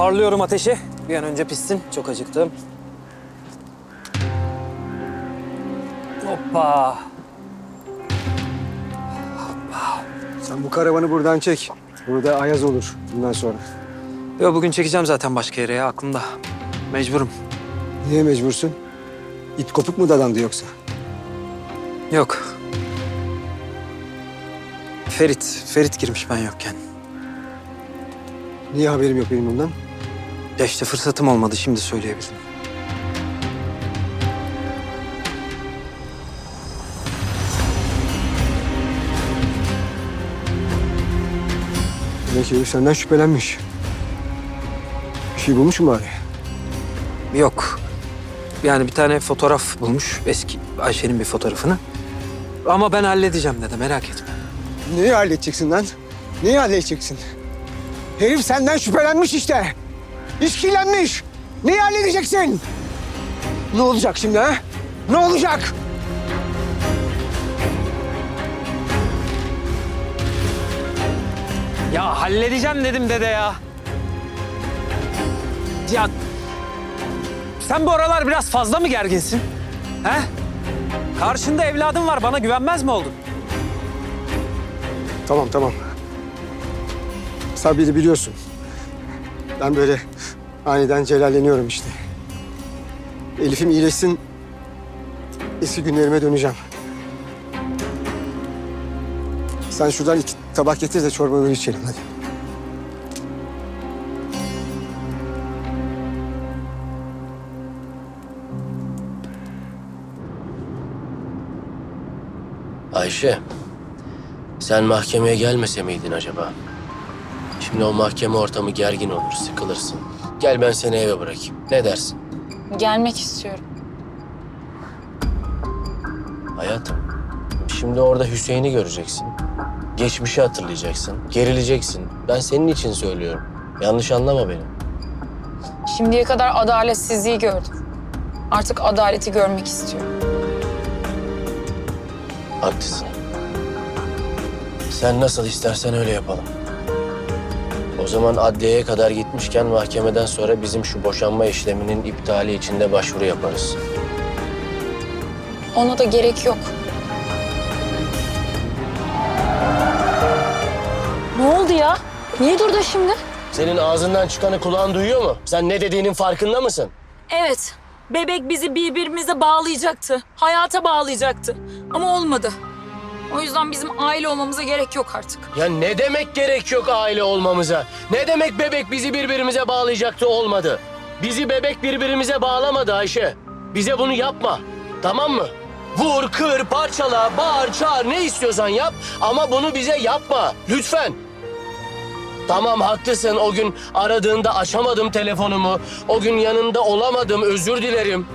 Harlıyorum ateşi. Bir an önce pişsin. Çok acıktım. Hoppa. Sen bu karavanı buradan çek. Burada ayaz olur bundan sonra. Yo bugün çekeceğim zaten başka yere ya aklımda. Mecburum. Niye mecbursun? İt kopuk mu dadandı yoksa? Yok. Ferit, Ferit girmiş ben yokken. Niye haberim yok benim bundan? Ya işte fırsatım olmadı şimdi söyleyebilirim. Demek herif senden şüphelenmiş. Bir şey bulmuş mu bari? Yok. Yani bir tane fotoğraf bulmuş. Eski Ayşe'nin bir fotoğrafını. Ama ben halledeceğim dedi merak etme. Neyi halledeceksin lan? Neyi halledeceksin? Herif senden şüphelenmiş işte. İşkillenmiş. Neyi halledeceksin? Ne olacak şimdi ha? Ne olacak? Ya halledeceğim dedim dede ya. Ya sen bu aralar biraz fazla mı gerginsin? He? Karşında evladım var bana güvenmez mi oldun? Tamam tamam. Sabri'yi biliyorsun. Ben böyle aniden celalleniyorum işte. Elif'im iyileşsin. Eski günlerime döneceğim. Sen şuradan iki tabak getir de çorbaları içelim hadi. Ayşe, sen mahkemeye gelmese miydin acaba? Şimdi o mahkeme ortamı gergin olur, sıkılırsın. Gel ben seni eve bırakayım. Ne dersin? Gelmek istiyorum. Hayatım, şimdi orada Hüseyin'i göreceksin. Geçmişi hatırlayacaksın, gerileceksin. Ben senin için söylüyorum. Yanlış anlama beni. Şimdiye kadar adaletsizliği gördüm. Artık adaleti görmek istiyorum. Haklısın. Sen nasıl istersen öyle yapalım. O zaman adliyeye kadar gitmişken mahkemeden sonra bizim şu boşanma işleminin iptali için de başvuru yaparız. Ona da gerek yok. Ne oldu ya? Niye durdu şimdi? Senin ağzından çıkanı kulağın duyuyor mu? Sen ne dediğinin farkında mısın? Evet. Bebek bizi birbirimize bağlayacaktı. Hayata bağlayacaktı. Ama olmadı. O yüzden bizim aile olmamıza gerek yok artık. Ya ne demek gerek yok aile olmamıza? Ne demek bebek bizi birbirimize bağlayacaktı olmadı? Bizi bebek birbirimize bağlamadı Ayşe. Bize bunu yapma. Tamam mı? Vur, kır, parçala, bağır, çağır ne istiyorsan yap ama bunu bize yapma. Lütfen. Tamam haklısın o gün aradığında açamadım telefonumu. O gün yanında olamadım özür dilerim.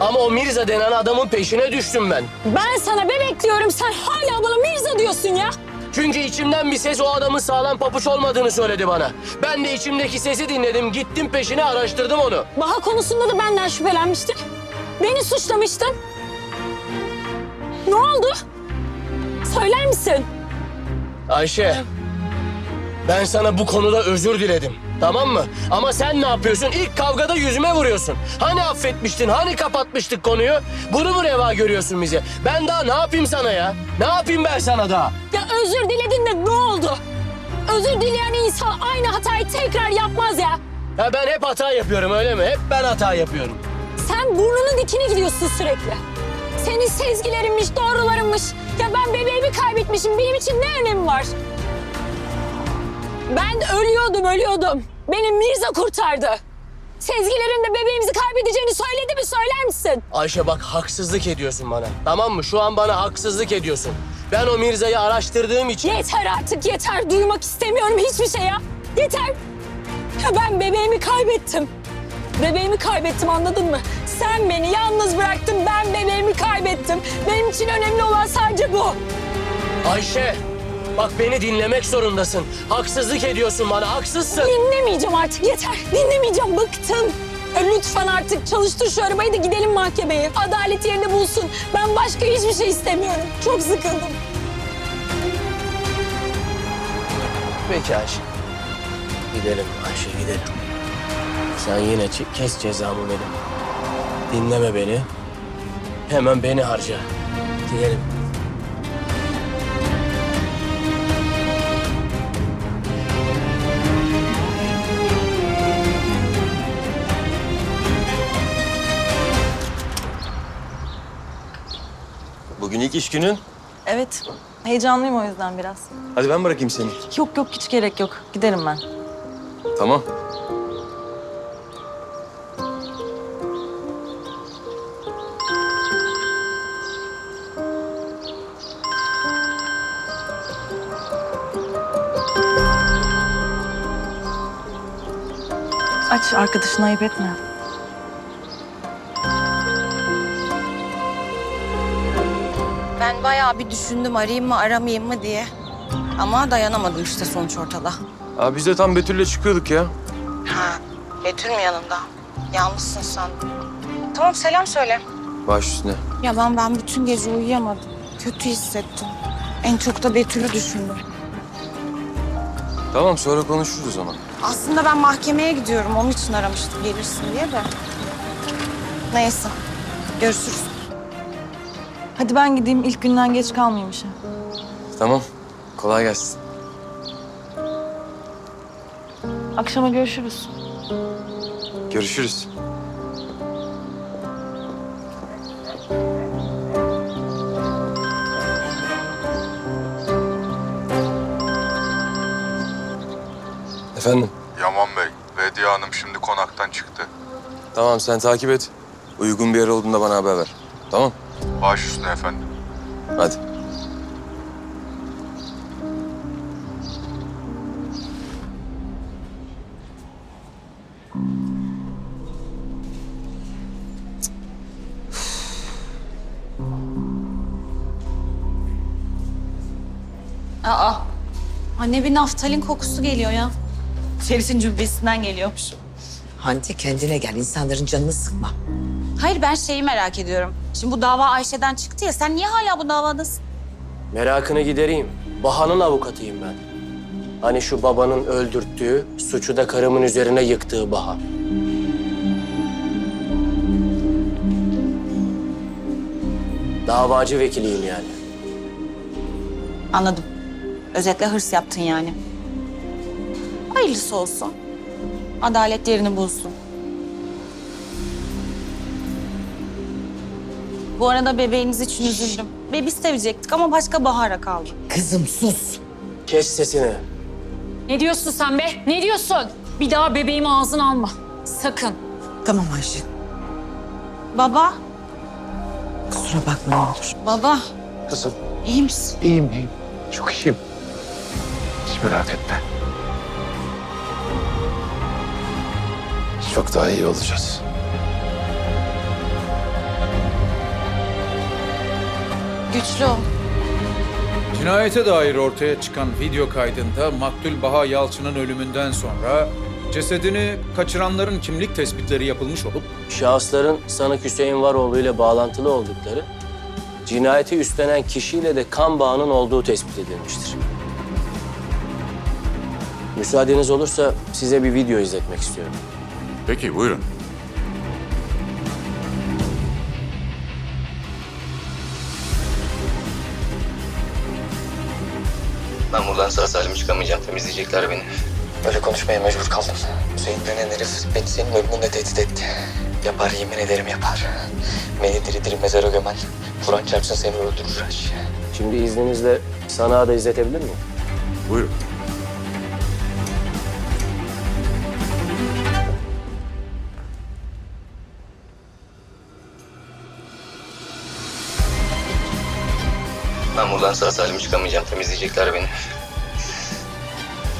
Ama o Mirza denen adamın peşine düştüm ben. Ben sana bebek diyorum. Sen hala bana Mirza diyorsun ya. Çünkü içimden bir ses o adamın sağlam papuç olmadığını söyledi bana. Ben de içimdeki sesi dinledim, gittim peşine araştırdım onu. Baha konusunda da benden şüphelenmiştin. Beni suçlamıştın. Ne oldu? Söyler misin? Ayşe, ben sana bu konuda özür diledim. Tamam mı? Ama sen ne yapıyorsun? İlk kavgada yüzüme vuruyorsun. Hani affetmiştin, hani kapatmıştık konuyu? Bunu mu reva görüyorsun bize? Ben daha ne yapayım sana ya? Ne yapayım ben sana daha? Ya özür diledin de ne oldu? Özür dileyen insan aynı hatayı tekrar yapmaz ya. Ya ben hep hata yapıyorum öyle mi? Hep ben hata yapıyorum. Sen burnunun dikine gidiyorsun sürekli. Senin sezgilerinmiş, doğrularınmış. Ya ben bebeğimi kaybetmişim. Benim için ne önemi var? Ben ölüyordum, ölüyordum. Beni Mirza kurtardı. Sezgilerin de bebeğimizi kaybedeceğini söyledi mi? Söyler misin? Ayşe bak haksızlık ediyorsun bana. Tamam mı? Şu an bana haksızlık ediyorsun. Ben o Mirza'yı araştırdığım için... Yeter artık, yeter. Duymak istemiyorum hiçbir şey ya. Yeter. Ya ben bebeğimi kaybettim. Bebeğimi kaybettim anladın mı? Sen beni yalnız bıraktın, ben bebeğimi kaybettim. Benim için önemli olan sadece bu. Ayşe, bak beni dinlemek zorundasın. Haksızlık ediyorsun bana, haksızsın. Dinlemeyeceğim artık yeter. Dinlemeyeceğim bıktım. Ya Lütfen artık çalıştır şu arabayı da gidelim mahkemeye. Adalet yerini bulsun. Ben başka hiçbir şey istemiyorum. Çok sıkıldım. Peki Ayşe. Gidelim Ayşe, gidelim. Sen yine çi- kes cezamı benim. Dinleme beni. Hemen beni harca. Diyelim. İlk iş günün. Evet. Heyecanlıyım o yüzden biraz. Hadi ben bırakayım seni. Yok yok hiç gerek yok. Giderim ben. Tamam. Aç arkadaşına ayıp etme. Bayağı bir düşündüm arayayım mı aramayayım mı diye. Ama dayanamadım işte sonuç ortada. Abi biz de tam Betül'le çıkıyorduk ya. Ha, Betül mü yanında? Yalnızsın sen. Tamam selam söyle. Baş üstüne. Ya ben ben bütün gece uyuyamadım. Kötü hissettim. En çok da Betül'ü düşündüm. Tamam sonra konuşuruz o zaman. Aslında ben mahkemeye gidiyorum. Onun için aramıştım gelirsin diye de. Neyse. Görüşürüz. Hadi ben gideyim ilk günden geç kalmayayım işe. Tamam. Kolay gelsin. Akşama görüşürüz. Görüşürüz. Efendim? Yaman Bey, Bediye Hanım şimdi konaktan çıktı. Tamam sen takip et. Uygun bir yer olduğunda bana haber ver. Tamam? Baş üstüne efendim. Hadi. Aa. Anne bir naftalin kokusu geliyor ya. Feris'in cübbesinden geliyormuş. Hande kendine gel, insanların canını sıkma. Hayır ben şeyi merak ediyorum. Şimdi bu dava Ayşe'den çıktı ya. Sen niye hala bu davadasın? Merakını gidereyim. Baha'nın avukatıyım ben. Hani şu babanın öldürttüğü, suçu da karımın üzerine yıktığı Baha. Davacı vekiliyim yani. Anladım. Özetle hırs yaptın yani. Hayırlısı olsun. Adalet yerini bulsun. Bu arada bebeğiniz için üzüldüm. Bebi sevecektik ama başka bahara kaldı. Kızım sus. Kes sesini. Ne diyorsun sen be? Ne diyorsun? Bir daha bebeğimi ağzına alma. Sakın. Tamam Ayşe, Baba, kusura bakma ne olur. baba. Kızım iyi misin? iyiyim iyiyim. Çok iyiyim. Hiç merak etme. Çok daha iyi olacağız. Güçlü ol. Cinayete dair ortaya çıkan video kaydında maktul Baha Yalçın'ın ölümünden sonra cesedini kaçıranların kimlik tespitleri yapılmış olup Şahısların sanık Hüseyin Varoğlu ile bağlantılı oldukları, cinayeti üstlenen kişiyle de kan bağının olduğu tespit edilmiştir. Müsaadeniz olursa size bir video izletmek istiyorum. Peki buyurun. Buradan sağ salim çıkamayacağım. Temizleyecekler beni. Böyle konuşmaya mecbur kaldım. Hüseyin denen herif beni senin ölümünle tehdit etti. Yapar yemin ederim yapar. Beni diri diri mezara gömen. Kur'an çarpsın seni öldürür Ayşe. Şimdi izninizle sana da izletebilir miyim? Buyurun. Ben buradan sağ salim çıkamayacağım. Temizleyecekler beni.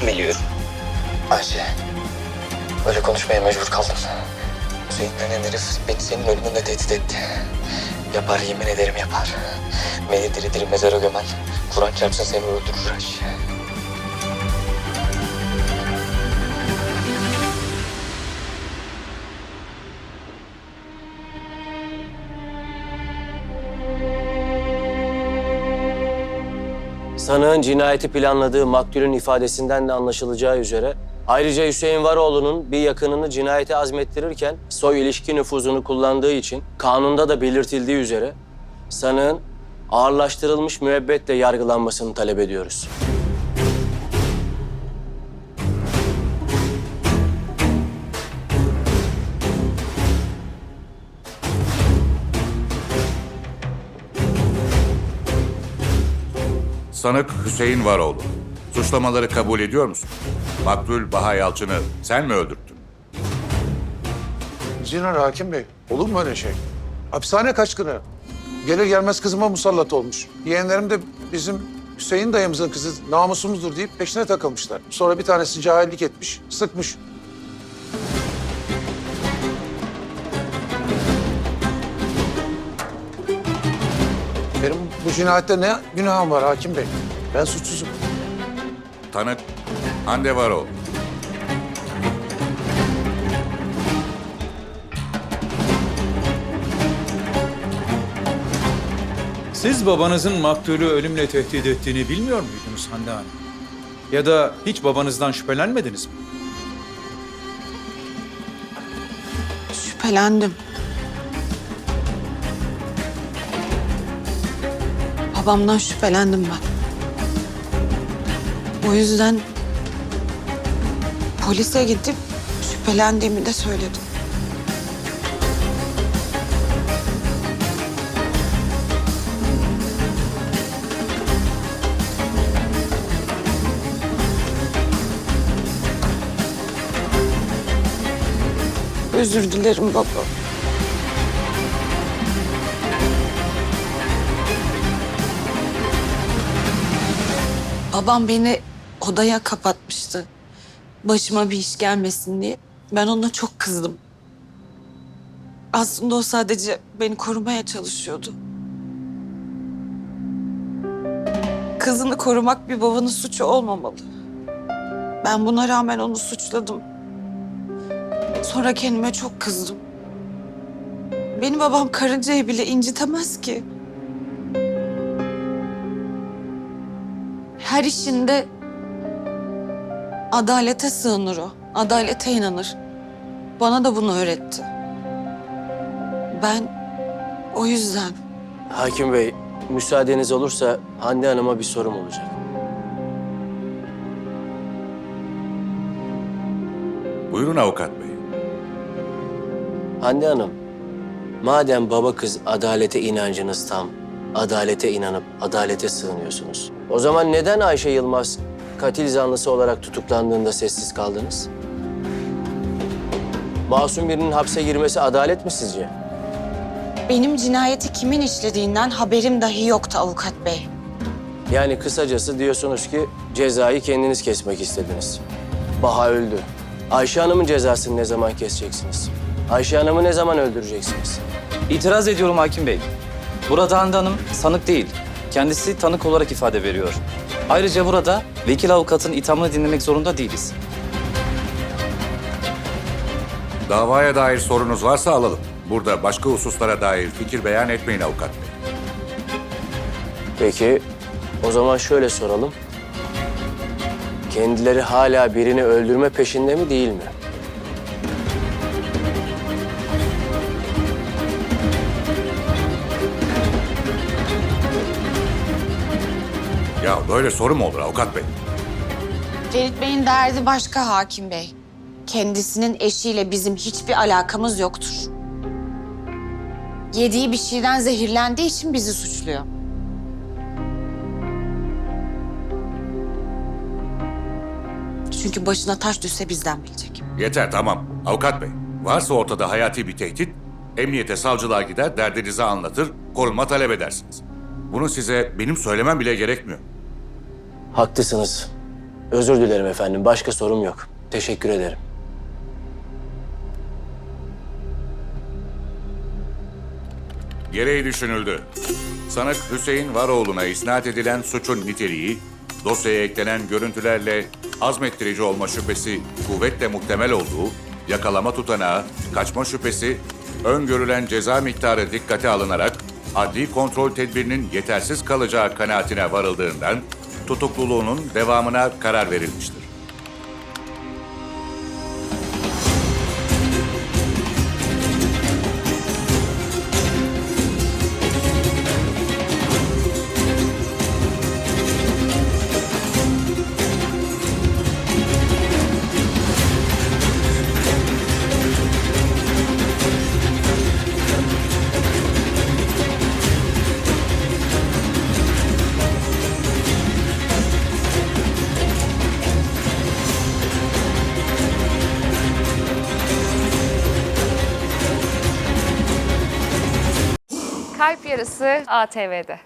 Biliyorum. Ayşe. Böyle konuşmaya mecbur kaldım. Hüseyin denen herif beni senin ölümünle tehdit etti. Yapar yemin ederim yapar. Beni diri diri mezara gömen. Kur'an çarpsın seni öldürür Ayşe. Sanığın cinayeti planladığı maktulün ifadesinden de anlaşılacağı üzere Ayrıca Hüseyin Varoğlu'nun bir yakınını cinayete azmettirirken soy ilişki nüfuzunu kullandığı için kanunda da belirtildiği üzere sanığın ağırlaştırılmış müebbetle yargılanmasını talep ediyoruz. Sanık Hüseyin Varoğlu. Suçlamaları kabul ediyor musun? Maktul Baha Yalçın'ı sen mi öldürttün? Zinar Hakim Bey, olur mu öyle şey? Hapishane kaçkını. Gelir gelmez kızıma musallat olmuş. Yeğenlerim de bizim Hüseyin dayımızın kızı namusumuzdur deyip peşine takılmışlar. Sonra bir tanesi cahillik etmiş, sıkmış. Benim bu cinayette ne günahım var Hakim Bey? Ben suçsuzum. Tanık Hande Varoğlu. Siz babanızın maktulü ölümle tehdit ettiğini bilmiyor muydunuz Hande Hanım? Ya da hiç babanızdan şüphelenmediniz mi? Şüphelendim. Babamdan şüphelendim ben. O yüzden polise gidip şüphelendiğimi de söyledim. Özür dilerim baba. Babam beni odaya kapatmıştı. Başıma bir iş gelmesin diye. Ben ona çok kızdım. Aslında o sadece beni korumaya çalışıyordu. Kızını korumak bir babanın suçu olmamalı. Ben buna rağmen onu suçladım. Sonra kendime çok kızdım. Benim babam karıncayı bile incitemez ki. Her işinde adalete sığınır o. Adalete inanır. Bana da bunu öğretti. Ben o yüzden Hakim Bey, müsaadeniz olursa Hande Hanım'a bir sorum olacak. Buyurun avukat bey. Hande Hanım, madem baba kız adalete inancınız tam, adalete inanıp adalete sığınıyorsunuz. O zaman neden Ayşe Yılmaz katil zanlısı olarak tutuklandığında sessiz kaldınız? Masum birinin hapse girmesi adalet mi sizce? Benim cinayeti kimin işlediğinden haberim dahi yoktu avukat bey. Yani kısacası diyorsunuz ki cezayı kendiniz kesmek istediniz. Baha öldü. Ayşe Hanım'ın cezasını ne zaman keseceksiniz? Ayşe Hanım'ı ne zaman öldüreceksiniz? İtiraz ediyorum Hakim Bey. Burada Hande Hanım sanık değil. Kendisi tanık olarak ifade veriyor. Ayrıca burada vekil avukatın ithamını dinlemek zorunda değiliz. Davaya dair sorunuz varsa alalım. Burada başka hususlara dair fikir beyan etmeyin avukat bey. Peki o zaman şöyle soralım. Kendileri hala birini öldürme peşinde mi değil mi? Ya böyle soru mu olur avukat bey? Ferit Bey'in derdi başka hakim bey. Kendisinin eşiyle bizim hiçbir alakamız yoktur. Yediği bir şeyden zehirlendiği için bizi suçluyor. Çünkü başına taş düşse bizden bilecek. Yeter tamam. Avukat bey, varsa ortada hayati bir tehdit, emniyete savcılığa gider, derdinizi anlatır, korunma talep edersiniz. Bunu size benim söylemem bile gerekmiyor. Haklısınız. Özür dilerim efendim. Başka sorum yok. Teşekkür ederim. Gereği düşünüldü. Sanık Hüseyin Varoğlu'na isnat edilen suçun niteliği, dosyaya eklenen görüntülerle azmettirici olma şüphesi kuvvetle muhtemel olduğu, yakalama tutanağı, kaçma şüphesi, öngörülen ceza miktarı dikkate alınarak adli kontrol tedbirinin yetersiz kalacağı kanaatine varıldığından tutukluluğunun devamına karar verilmiştir. Yarısı ATV'de.